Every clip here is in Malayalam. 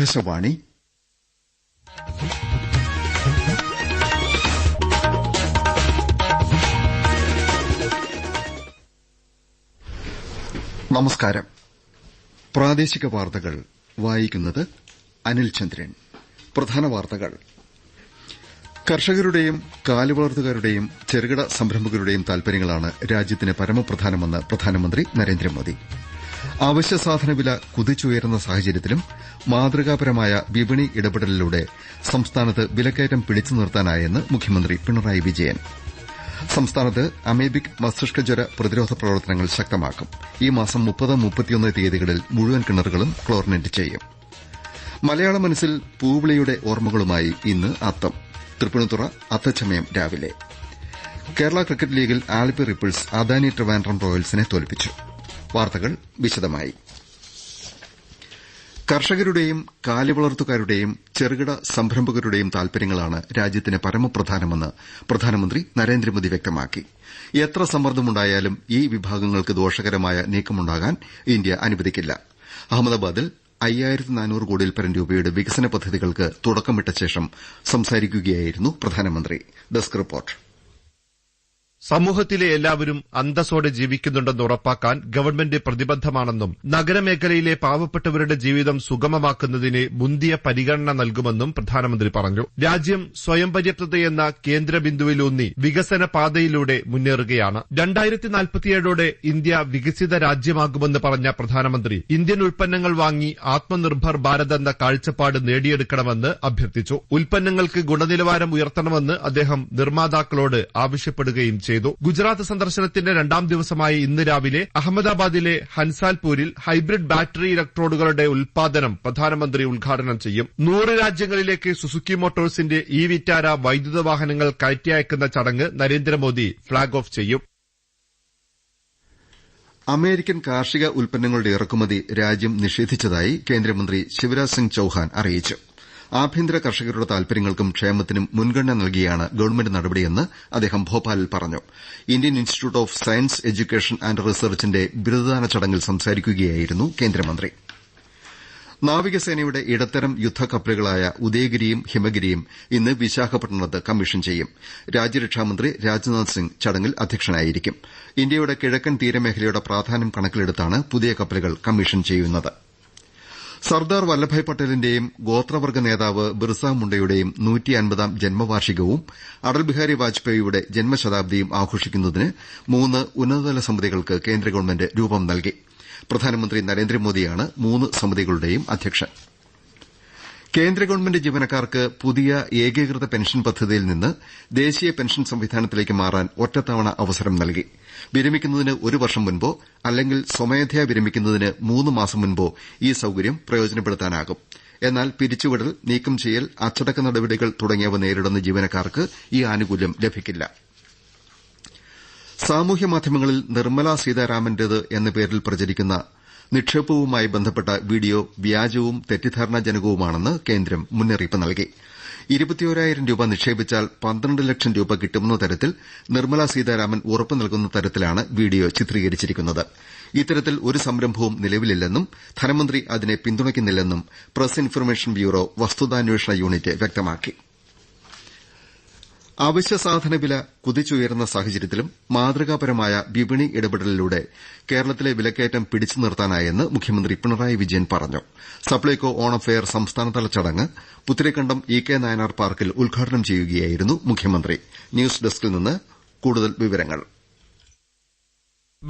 ആകാശവാണി. നമസ്കാരം. പ്രാദേശിക വാർത്തകൾ. വായിക്കുന്നത് അനിൽ ചന്ദ്രൻ. പ്രധാന വാർത്തകൾ. കർഷകരുടെയും കാലുവളർത്തുകാരുടെയും ചെറുകിട സംരംഭകരുടെയും താൽപര്യങ്ങളാണ് രാജ്യത്തിന് പരമപ്രധാനമെന്ന് പ്രധാനമന്ത്രി നരേന്ദ്രമോദി. അവശ്യസാധന വില കുതിച്ചുയരുന്ന സാഹചര്യത്തിലും മാതൃകാപരമായ വിപണി ഇടപെടലിലൂടെ സംസ്ഥാനത്ത് വിലക്കയറ്റം പിടിച്ചു നിർത്താനായെന്ന് മുഖ്യമന്ത്രി പിണറായി വിജയൻ. സംസ്ഥാനത്ത് അമേബിക് മസ്തിഷ്കജ്വര പ്രതിരോധ പ്രവർത്തനങ്ങൾ ശക്തമാക്കും. ഈ മാസം മുപ്പത് മുപ്പത്തിയൊന്ന് തീയതികളിൽ മുഴുവൻ കിണറുകളും ക്ലോറിനേറ്റ് ചെയ്യും. മലയാള മനസ്സിൽ പൂവിളിയുടെ ഓർമ്മകളുമായി ഇന്ന് അത്തം. തൃപ്പൂണിത്തുറ അത്തച്ചമയം രാവിലെ. കേരള ക്രിക്കറ്റ് ലീഗിൽ ആലപ്പി റിപ്പിൾസ് അദാനി ട്രിവാൻഡ്രം റോയൽസിനെ തോൽപ്പിച്ചു. വാർത്തകൾ വിശദമായി. കർഷകരുടെയും കാലിവളർത്തുകാരുടെയും ചെറുകിട സംരംഭകരുടെയും താൽപര്യങ്ങളാണ് രാജ്യത്തിന് പരമപ്രധാനമെന്ന് പ്രധാനമന്ത്രി നരേന്ദ്രമോദി വ്യക്തമാക്കി. എത്ര സമ്മർദ്ദമുണ്ടായാലും ഈ വിഭാഗങ്ങൾക്ക് ദോഷകരമായ നീക്കമുണ്ടാകാൻ ഇന്ത്യ അനുവദിക്കില്ല. അഹമ്മദാബാദിൽ അയ്യായിരത്തി കോടിയിൽ പരം രൂപയുടെ വികസന പദ്ധതികൾക്ക് തുടക്കമിട്ട ശേഷം സംസാരിക്കുകയായിരുന്നു പ്രധാനമന്ത്രി. Desk report. സമൂഹത്തിലെ എല്ലാവരും അന്തസ്സോടെ ജീവിക്കുന്നുണ്ടെന്ന് ഉറപ്പാക്കാൻ ഗവൺമെന്റ് പ്രതിബദ്ധമാണെന്നും നഗരമേഖലയിലെ പാവപ്പെട്ടവരുടെ ജീവിതം സുഗമമാക്കുന്നതിന് മുന്തിയ പരിഗണന നൽകുമെന്നും പ്രധാനമന്ത്രി പറഞ്ഞു. രാജ്യം സ്വയം പര്യാപ്തതയെന്ന കേന്ദ്ര ബിന്ദുവിലൂന്നി വികസന പാതയിലൂടെ മുന്നേറുകയാണ്. രണ്ടായിരത്തി നാൽപ്പത്തിയേഴോടെ ഇന്ത്യ വികസിത രാജ്യമാകുമെന്ന് പറഞ്ഞ പ്രധാനമന്ത്രി ഇന്ത്യൻ ഉൽപ്പന്നങ്ങൾ വാങ്ങി ആത്മനിർഭർ ഭാരത് എന്ന കാഴ്ചപ്പാട് നേടിയെടുക്കണമെന്ന് അഭ്യർത്ഥിച്ചു. ഉൽപ്പന്നങ്ങൾക്ക് ഗുണനിലവാരം ഉയർത്തണമെന്ന് അദ്ദേഹം നിർമ്മാതാക്കളോട് ആവശ്യപ്പെടുകയും ചെയ്തു. ചെയ്തു. ഗുജറാത്ത് സന്ദർശനത്തിന്റെ രണ്ടാം ദിവസമായ ഇന്ന് രാവിലെ അഹമ്മദാബാദിലെ ഹൻസാൽപൂരിൽ ഹൈബ്രിഡ് ബാറ്ററി ഇലക്ട്രോഡുകളുടെ ഉൽപാദനം പ്രധാനമന്ത്രി ഉദ്ഘാടനം ചെയ്യും. നൂറ് രാജ്യങ്ങളിലേക്ക് സുസുക്കി മോട്ടോഴ്സിന്റെ ഇ വിറ്റാര വൈദ്യുത വാഹനങ്ങൾ കയറ്റി അയക്കുന്ന ചടങ്ങ് നരേന്ദ്രമോദി ഫ്ളാഗ് ഓഫ് ചെയ്യും. അമേരിക്കൻ കാർഷിക ഉൽപ്പന്നങ്ങളുടെ ഇറക്കുമതി രാജ്യം നിഷേധിച്ചതായി കേന്ദ്രമന്ത്രി ശിവരാജ് സിംഗ് ചൌഹാൻ അറിയിച്ചു. ആഭ്യന്തര കർഷകരുടെ താൽപര്യങ്ങൾക്കും ക്ഷേമത്തിനും മുൻഗണന നൽകിയാണ് ഗവൺമെന്റ് നടപടിയെന്ന് അദ്ദേഹം ഭോപ്പാലിൽ പറഞ്ഞു. Indian Institute of Science Education and റിസർച്ചിന്റെ ബിരുദദാന ചടങ്ങിൽ സംസാരിക്കുകയായിരുന്നു കേന്ദ്രമന്ത്രി. നാവികസേനയുടെ ഇടത്തരം യുദ്ധക്കപ്പലുകളായ ഉദയഗിരിയും ഹിമഗിരിയും ഇന്ന് വിശാഖപട്ടണത്ത് കമ്മീഷൻ ചെയ്യും. രാജ്യരക്ഷാമന്ത്രി രാജ്നാഥ് സിംഗ് ചടങ്ങിൽ അധ്യക്ഷനായിരിക്കും. ഇന്ത്യയുടെ കിഴക്കൻ തീരമേഖലയുടെ പ്രാധാന്യം കണക്കിലെടുത്താണ് പുതിയ കപ്പലുകൾ കമ്മീഷൻ ചെയ്യുന്നത്. സർദാർ വല്ലഭായ് പട്ടേലിന്റെയും ഗോത്രവർഗ നേതാവ് ബിർസ മുണ്ടയുടെയും നൂറ്റിയൻപതാം ജന്മവാർഷികവും അടൽ ബിഹാരി വാജ്പേയിയുടെ ജന്മശതാബ്ദിയും ആഘോഷിക്കുന്നതിന് മൂന്ന് ഉന്നതതല സമിതികൾക്ക് കേന്ദ്ര ഗവൺമെന്റ് രൂപം നൽകി. പ്രധാനമന്ത്രി നരേന്ദ്രമോദിയാണ് മൂന്ന് സമിതികളുടെയും അധ്യക്ഷൻ. കേന്ദ്ര ഗവൺമെന്റ് ജീവനക്കാർക്ക് പുതിയ ഏകീകൃത പെൻഷൻ പദ്ധതിയിൽ നിന്ന് ദേശീയ പെൻഷൻ സംവിധാനത്തിലേക്ക് മാറാൻ ഒറ്റത്തവണ അവസരം നൽകി. വിരമിക്കുന്നതിന് ഒരു വർഷം മുൻപോ അല്ലെങ്കിൽ സ്വമേധയാ വിരമിക്കുന്നതിന് മൂന്ന് മാസം മുൻപോ ഈ സൌകര്യം പ്രയോജനപ്പെടുത്താനാകും. എന്നാൽ പിരിച്ചുവിടൽ നീക്കം ചെയ്യൽ അച്ചടക്ക നടപടികൾ തുടങ്ങിയവ നേരിടുന്ന ജീവനക്കാർക്ക് ഈ ആനുകൂല്യം ലഭിക്കില്ല. സാമൂഹ്യ മാധ്യമങ്ങളിൽ നിർമ്മലാ സീതാരാമന്റേത് എന്ന പേരിൽ പ്രചരിക്കുന്ന നിക്ഷേപവുമായി ബന്ധപ്പെട്ട വീഡിയോ വ്യാജവും തെറ്റിദ്ധാരണാജനകവുമാണെന്ന് കേന്ദ്രം മുന്നറിയിപ്പ് നൽകി. ഇരുപത്തിയോരായിരം രൂപ നിക്ഷേപിച്ചാൽ പന്ത്രണ്ട് ലക്ഷം രൂപ കിട്ടുമെന്ന തരത്തിൽ നിർമ്മലാ സീതാരാമൻ ഉറപ്പ് നൽകുന്ന തരത്തിലാണ് വീഡിയോ ചിത്രീകരിച്ചിരിക്കുന്നത്. ഇത്തരത്തിൽ ഒരു സംരംഭവും നിലവിലില്ലെന്നും ധനമന്ത്രി അതിനെ പിന്തുണയ്ക്കുന്നില്ലെന്നും പ്രസ് ഇൻഫർമേഷൻ ബ്യൂറോ വസ്തുതാന്വേഷണ യൂണിറ്റ് വ്യക്തമാക്കി. അവശ്യസാധന വില കുതിച്ചുയരുന്ന സാഹചര്യത്തിലും മാതൃകാപരമായ വിപണി ഇടപെടലിലൂടെ കേരളത്തിലെ വിലക്കയറ്റം പിടിച്ചു നിർത്താനായെന്ന് മുഖ്യമന്ത്രി പിണറായി വിജയൻ പറഞ്ഞു. സപ്ലൈകോ ഓണം ഫെയർ സംസ്ഥാനതല ചടങ്ങ് പുത്തിരിക്കണ്ടം ഇ കെ നായനാർ പാർക്കിൽ ഉദ്ഘാടനം ചെയ്യുകയായിരുന്നു മുഖ്യമന്ത്രി. ന്യൂസ് ഡെസ്കിൽ നിന്ന് കൂടുതൽ വിവരങ്ങൾ.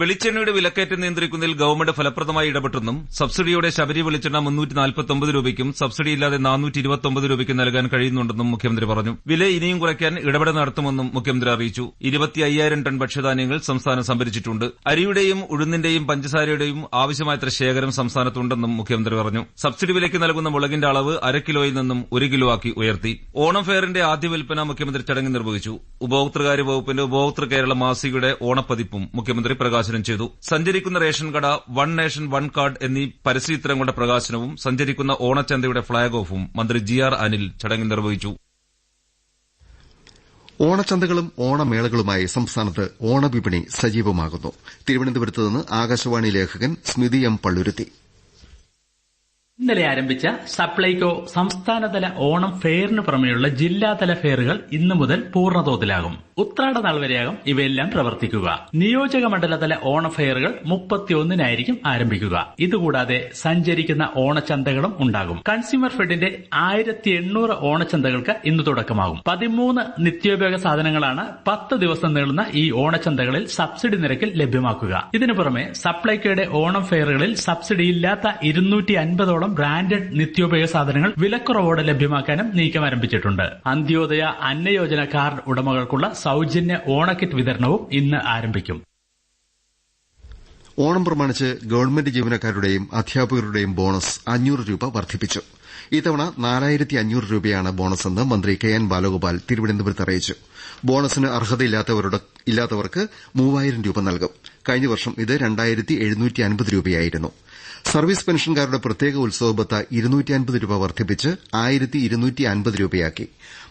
വെളിച്ചെണ്ണയുടെ വിലക്കയറ്റം നിയന്ത്രിക്കുന്നതിൽ ഗവൺമെന്റ് ഫലപ്രദമായി ഇടപെട്ടെന്നും സബ്സിഡിയോടെ ശബരി വെളിച്ചെണ്ണ മുന്നൂറ്റി നാൽപ്പത്തൊമ്പത് രൂപയ്ക്കും സബ്സിഡിയില്ലാതെ നാനൂറ്റി ഇരുപത്തൊമ്പത് രൂപയ്ക്കും നൽകാൻ കഴിയുന്നുണ്ടെന്നും മുഖ്യമന്ത്രി പറഞ്ഞു. വില ഇനിയും കുറയ്ക്കാൻ ഇടപെടൽ നടത്തുമെന്നും മുഖ്യമന്ത്രി അറിയിച്ചു. ഇരുപത്തി അയ്യായിരം ടൺ ഭക്ഷ്യധാന്യങ്ങൾ സംസ്ഥാനം സംഭരിച്ചിട്ടുണ്ട്. അരിയുടെയും ഉഴുന്നിന്റെയും പഞ്ചസാരയുടെയും ആവശ്യമായത്ര ശേഖരം സംസ്ഥാനത്തുണ്ടെന്നും മുഖ്യമന്ത്രി പറഞ്ഞു. സബ്സിഡി വിലയ്ക്ക് നൽകുന്ന മുളകിന്റെ അളവ് അര കിലോയിൽ നിന്നും ഒരു കിലോ ആക്കി ഉയർത്തി. ഓണം ഫെയറിന്റെ ആദ്യ വിൽപ്പന മുഖ്യമന്ത്രി ചടങ്ങിൽ നിർവഹിച്ചു. ഉപഭോക്തൃകാര്യ വകുപ്പിന്റെ ഉപഭോക്തൃ കേരള മാസികയുടെ ഓണപ്പതിപ്പും മുഖ്യമന്ത്രി പ്രകാശനം ചെയ്തു. സഞ്ചരിക്കുന്ന റേഷൻ കട വൺ നേഷൻ വൺ കാർഡ് എന്നീ പരസ്യചിത്രങ്ങളുടെ പ്രകാശനവും സഞ്ചരിക്കുന്ന ഓണച്ചന്തയുടെ ഫ്ളാഗ് ഓഫും മന്ത്രി ജി ആർ അനിൽ ചടങ്ങിൽ നിർവഹിച്ചു. ഓണച്ചന്തകളും ഓണമേളകളുമായി സംസ്ഥാനത്ത് ഓണവിപണി സജീവമാകുന്നു. തിരുവനന്തപുരത്ത് നിന്ന് ആകാശവാണി ലേഖകൻ സ്മിതി എം പള്ളുരുത്തി. ഇന്നലെ ആരംഭിച്ച സപ്ലൈകോ സംസ്ഥാനതല ഓണം ഫെയറിന് പുറമെയുള്ള ജില്ലാതല ഫെയറുകൾ ഇന്നു മുതൽ പൂർണതോതിലാകും. ഉത്രാട നാൾ വരെയാകും ഇവയെല്ലാം പ്രവർത്തിക്കുക. നിയോജക മണ്ഡലതല ഓണ ഫെയറുകൾ മുപ്പത്തിയൊന്നിനായിരിക്കും ആരംഭിക്കുക. ഇതുകൂടാതെ സഞ്ചരിക്കുന്ന ഓണച്ചന്തകളും ഉണ്ടാകും. കൺസ്യൂമർ ഫെഡിന്റെ ആയിരത്തി എണ്ണൂറ് ഓണച്ചന്തകൾക്ക് ഇന്ന് തുടക്കമാകും. പതിമൂന്ന് നിത്യോപയോഗ സാധനങ്ങളാണ് പത്ത് ദിവസം നീളുന്ന ഈ ഓണച്ചന്തകളിൽ സബ്സിഡി നിരക്കിൽ ലഭ്യമാക്കുക. ഇതിനു പുറമെ സപ്ലൈകോയുടെ ഓണം ഫെയറുകളിൽ സബ്സിഡി ഇല്ലാത്ത ഇരുന്നൂറ്റി അൻപതോളം ബ്രാൻഡഡ് നിത്യോപയോഗ സാധനങ്ങൾ വിലക്കുറവോടെ ലഭ്യമാക്കാനും നീക്കം ആരംഭിച്ചിട്ടുണ്ട്. അന്ത്യോദയ അന്നയോജന കാർഡ് ഉടമകൾക്കുള്ള സൌജന്യ ഓണക്കിറ്റ് വിതരണവും ഇന്ന് ആരംഭിക്കും. ഓണം പ്രമാണിച്ച് ഗവൺമെന്റ് ജീവനക്കാരുടെയും അധ്യാപകരുടെയും ബോണസ് അഞ്ഞൂറ് രൂപ വർദ്ധിപ്പിച്ചു. ഇത്തവണ നാലായിരത്തി അഞ്ഞൂറ് രൂപയാണ് ബോണസെന്ന് മന്ത്രി കെ എൻ ബാലഗോപാൽ തിരുവനന്തപുരത്ത് അറിയിച്ചു. ബോണസിന് അർഹതയില്ലാത്തവർക്ക് മൂവായിരം രൂപ നൽകും. കഴിഞ്ഞ വർഷം ഇത് രണ്ടായിരത്തി സർവീസ് പെൻഷൻകാരുടെ പ്രത്യേക ഉത്സവ ബത്ത രൂപ വർദ്ധിപ്പിച്ച് ആയിരത്തി ഇരുന്നൂറ്റി അൻപത് രൂപയാക്കി.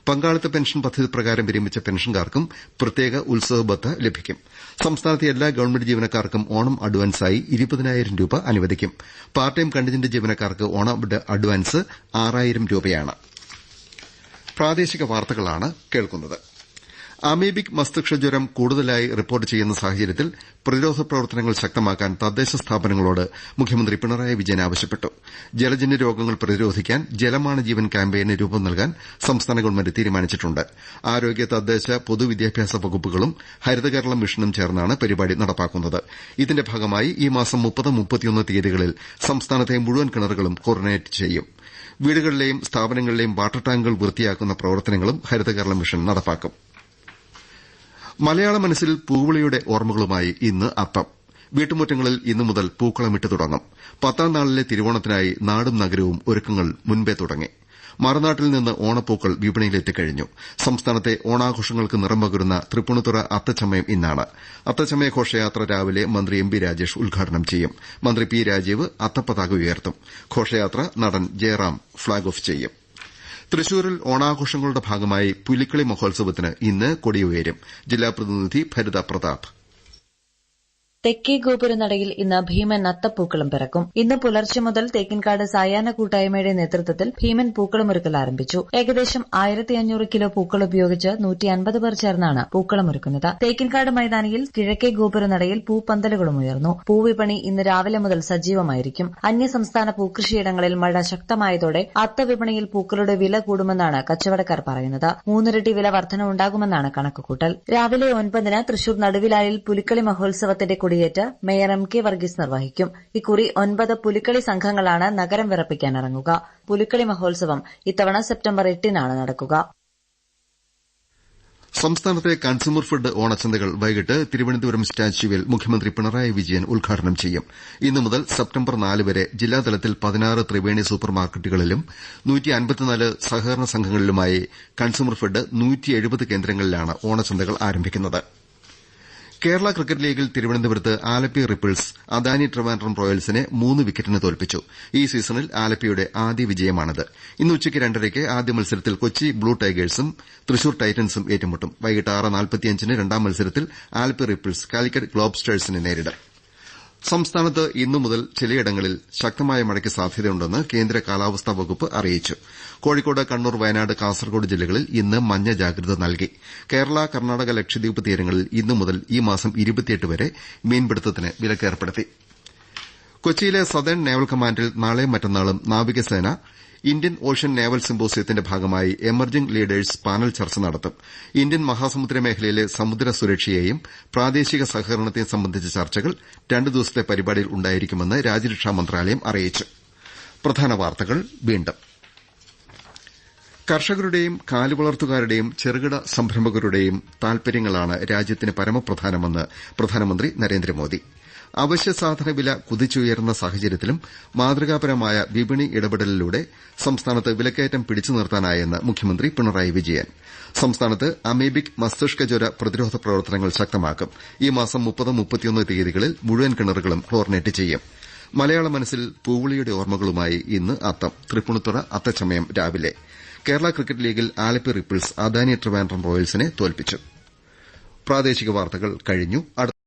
പങ്കാളിത്ത പെൻഷൻ പദ്ധതി പ്രകാരം വിരമിച്ച പെൻഷൻകാർക്കും പ്രത്യേക ഉത്സവ ബത്ത ലഭിക്കും. സംസ്ഥാനത്തെ എല്ലാ ഗവൺമെന്റ് ജീവനക്കാർക്കും ഓണം അഡ്വാൻസായി ഇരുപതിനായിരം രൂപ അനുവദിക്കും. പാർട്ട് ടൈം കണ്ടിജന്റ് ജീവനക്കാർക്ക് ഓണം അഡ്വാൻസ് ആറായിരം രൂപയാണ്. അമീബിക് മസ്തിഷ്ക ജ്വരം കൂടുതലായി റിപ്പോർട്ട് ചെയ്യുന്ന സാഹചര്യത്തിൽ പ്രതിരോധ പ്രവർത്തനങ്ങൾ ശക്തമാക്കാൻ തദ്ദേശ സ്ഥാപനങ്ങളോട് മുഖ്യമന്ത്രി പിണറായി വിജയൻ ആവശ്യപ്പെട്ടു. ജലജന്യ രോഗങ്ങൾ പ്രതിരോധിക്കാൻ ജലമാണ് ജീവൻ ക്യാമ്പയിന് രൂപം നൽകാൻ സംസ്ഥാന ഗവൺമെന്റ് തീരുമാനിച്ചിട്ടുണ്ട്. ആരോഗ്യ തദ്ദേശ പൊതുവിദ്യാഭ്യാസ വകുപ്പുകളും ഹരിതകേരളം മിഷനും ചേർന്നാണ് പരിപാടി നടപ്പാക്കുന്നത്. ഇതിന്റെ ഭാഗമായി ഈ മാസം മുപ്പത് മുപ്പത്തിയൊന്ന് തീയതികളിൽ സംസ്ഥാനത്തെ മുഴുവൻ കിണറുകളും കോർഡിനേറ്റ് ചെയ്യും. വീടുകളിലെയും സ്ഥാപനങ്ങളിലെയും വാട്ടർ ടാങ്കുകൾ വൃത്തിയാക്കുന്ന പ്രവർത്തനങ്ങളും ഹരിതകേരളം മിഷൻ നടപ്പാക്കും. മലയാള മനസ്സിൽ പൂവിളിയുടെ ഓർമ്മകളുമായി ഇന്ന് അത്തം വീട്ടുമുറ്റങ്ങളിൽ ഇന്നു മുതൽ പൂക്കളമിട്ട് തുടങ്ങും. പത്താം നാളിലെ തിരുവോണത്തിനായി നാടും നഗരവും ഒരുക്കങ്ങൾ മുൻപേ തുടങ്ങി. മറുനാട്ടിൽ നിന്ന് ഓണപ്പൂക്കൾ വിപണിയിലെത്തിക്കഴിഞ്ഞു സംസ്ഥാനത്തെ ഓണാഘോഷങ്ങൾക്ക് നിറം പകരുന്ന തൃപ്പൂണിത്തുറ അത്തച്ചമയം ഇന്നാണ്. അത്തച്ചമയ ഘോഷയാത്ര രാവിലെ മന്ത്രി എം പി രാജേഷ് ഉദ്ഘാടനം ചെയ്യും. മന്ത്രി പി രാജീവ് അത്തപ്പതാക ഉയർത്തും. ഘോഷയാത്ര നടൻ ജയറാം ഫ്ളാഗ് ഓഫ് ചെയ്യും. തൃശൂരിൽ ഓണാഘോഷങ്ങളുടെ ഭാഗമായി പുലിക്കളി മഹോത്സവത്തിന് ഇന്ന് കൊടിയുയരും. ജില്ലാ പ്രതിനിധി ഭരിത പ്രതാപ്. തെക്കേ ഗോപുരനടയിൽ ഇന്ന് ഭീമൻ അത്തപ്പൂക്കളം പിറക്കും. ഇന്ന് പുലർച്ചെ മുതൽ തേക്കിൻകാട് സായാഹ്ന കൂട്ടായ്മയുടെ നേതൃത്വത്തിൽ ഭീമൻ പൂക്കളമൊരുക്കൽ ആരംഭിച്ചു. ഏകദേശം ആയിരത്തി അഞ്ഞൂറ് കിലോ പൂക്കൾ ഉപയോഗിച്ച് നൂറ്റി അൻപത് പേർ ചേർന്നാണ് പൂക്കളമൊരുക്കുന്നത്. തേക്കിൻകാട് മൈതാനിയിൽ കിഴക്കേ ഗോപുരനടയിൽ പൂപ്പന്തലുകളും ഉയർന്നു. പൂവിപണി ഇന്ന് രാവിലെ മുതൽ സജീവമായിരിക്കും. അന്യസംസ്ഥാന പൂക്കൃഷിയിടങ്ങളിൽ മഴ ശക്തമായതോടെ അത്തവിപണിയിൽ പൂക്കളുടെ വില കൂടുമെന്നാണ് കച്ചവടക്കാർ പറയുന്നത്. മൂന്നിരട്ടി വില വർധന ഉണ്ടാകുമെന്നാണ് കണക്കുകൂട്ടൽ. രാവിലെ ഒൻപതിന് തൃശൂർ നടുവിലായിൽ പുലിക്കളി മഹോത്സവത്തിന്റെ കൊടിയേറ്റ് മേയർ എം കെ വർഗീസ് നിർവഹിക്കും. ഇക്കുറി ഒൻപത് പുലിക്കളി സംഘങ്ങളാണ് നഗരം വിറപ്പിക്കാൻ ഇറങ്ങുക. പുലിക്കളി മഹോത്സവം ഇത്തവണ സെപ്റ്റംബർ എട്ടിനാണ് നടക്കുക. സംസ്ഥാനത്തെ കൺസ്യൂമർ ഫുഡ് ഓണച്ചന്തകൾ വൈകിട്ട് തിരുവനന്തപുരം സ്റ്റാച്യുവിൽ മുഖ്യമന്ത്രി പിണറായി വിജയൻ ഉദ്ഘാടനം ചെയ്യും. ഇന്നു മുതൽ സെപ്റ്റംബർ നാല് വരെ ജില്ലാതലത്തിൽ പതിനാറ് ത്രിവേണി സൂപ്പർ മാർക്കറ്റുകളിലും സഹകരണ സംഘങ്ങളിലുമായി കൺസ്യൂമർ ഫെഡ് കേന്ദ്രങ്ങളിലാണ് ഓണച്ചന്തകൾ ആരംഭിക്കുന്നത്. കേരള ക്രിക്കറ്റ് ലീഗിൽ തിരുവനന്തപുരത്ത് ആലപ്പി റിപ്പിൾസ് അദാനി ട്രിവാൻഡ്രം റോയൽസിനെ മൂന്ന് വിക്കറ്റിന് തോൽപ്പിച്ചു. ഈ സീസണിൽ ആലപ്പിയുടെ ആദ്യ വിജയമാണിത്. ഇന്ന് ഉച്ചയ്ക്ക് രണ്ടരയ്ക്ക് ആദ്യ മത്സരത്തിൽ കൊച്ചി ബ്ലൂ ടൈഗേഴ്സും തൃശൂർ ടൈറ്റൻസും ഏറ്റുമുട്ടും. വൈകിട്ട് ആറ് നാൽപ്പത്തിയഞ്ചിന് രണ്ടാം മത്സരത്തിൽ ആലപ്പി റിപ്പിൾസ് കാലിക്കറ്റ് ഗ്ലോബ്സ്റ്റേഴ്സിനെ നേരിടും. സംസ്ഥാനത്ത് ഇന്നു മുതൽ ചിലയിടങ്ങളിൽ ശക്തമായ മഴയ്ക്ക് സാധ്യതയുണ്ടെന്ന് കേന്ദ്ര കാലാവസ്ഥാ വകുപ്പ് അറിയിച്ചു. കോഴിക്കോട് കണ്ണൂർ വയനാട് കാസർകോട് ജില്ലകളിൽ ഇന്ന് മഞ്ഞ ജാഗ്രത നൽകി. കേരള കർണാടക ലക്ഷദ്വീപ് തീരങ്ങളിൽ ഇന്നു മുതൽ ഈ മാസം വരെ മീൻപിടുത്തത്തിന് വിലക്കേർപ്പെടുത്തി. കൊച്ചിയിലെ സതേൺ നേവൽ കമാൻഡിൽ നാളെയും മറ്റന്നാളും നാവികസേന ഇന്ത്യൻ ഓഷ്യൻ നേവൽ സിമ്പോസിയത്തിന്റെ ഭാഗമായി എമർജിംഗ് ലീഡേഴ്സ് പാനൽ ചർച്ച നടത്തും. ഇന്ത്യൻ മഹാസമുദ്ര മേഖലയിലെ സമുദ്ര സുരക്ഷയെയും പ്രാദേശിക സഹകരണത്തെയും സംബന്ധിച്ച ചർച്ചകൾ രണ്ടു ദിവസത്തെ പരിപാടിയിൽ ഉണ്ടായിരിക്കുമെന്ന് രാജ്യരക്ഷാ മന്ത്രാലയം അറിയിച്ചു. കർഷകരുടെയും കാലുവളർത്തുകാരുടെയും ചെറുകിട സംരംഭകരുടെയും താൽപര്യങ്ങളാണ് രാജ്യത്തിന് പരമപ്രധാനമെന്ന് പ്രധാനമന്ത്രി നരേന്ദ്രമോദി. അവശ്യസാധന വില കുതിച്ചുയരുന്ന സാഹചര്യത്തിലും മാതൃകാപരമായ വിപണി ഇടപെടലിലൂടെ സംസ്ഥാനത്ത് വിലക്കയറ്റം പിടിച്ചു നിർത്താനായെന്ന് മുഖ്യമന്ത്രി പിണറായി വിജയൻ. സംസ്ഥാനത്ത് അമീബിക് മസ്തിഷ്ക ജ്വര പ്രതിരോധ പ്രവർത്തനങ്ങൾ ശക്തമാക്കും. ഈ മാസം മുപ്പത് മുപ്പത്തിയൊന്ന് തീയതികളിൽ മുഴുവൻ കിണറുകളും ക്ലോറിനേറ്റ് ചെയ്യും. മലയാള മനസ്സിൽ പൂവിളിയുടെ ഓർമ്മകളുമായി ഇന്ന് അത്തം. തൃപ്പൂണിത്തുറ അത്തച്ചമയം രാവിലെ. കേരള ക്രിക്കറ്റ് ലീഗിൽ ആലപ്പി റിപ്പിൾസ് അദാനി ട്രിവാൻഡ്രം റോയൽസിനെ തോൽപ്പിച്ചു.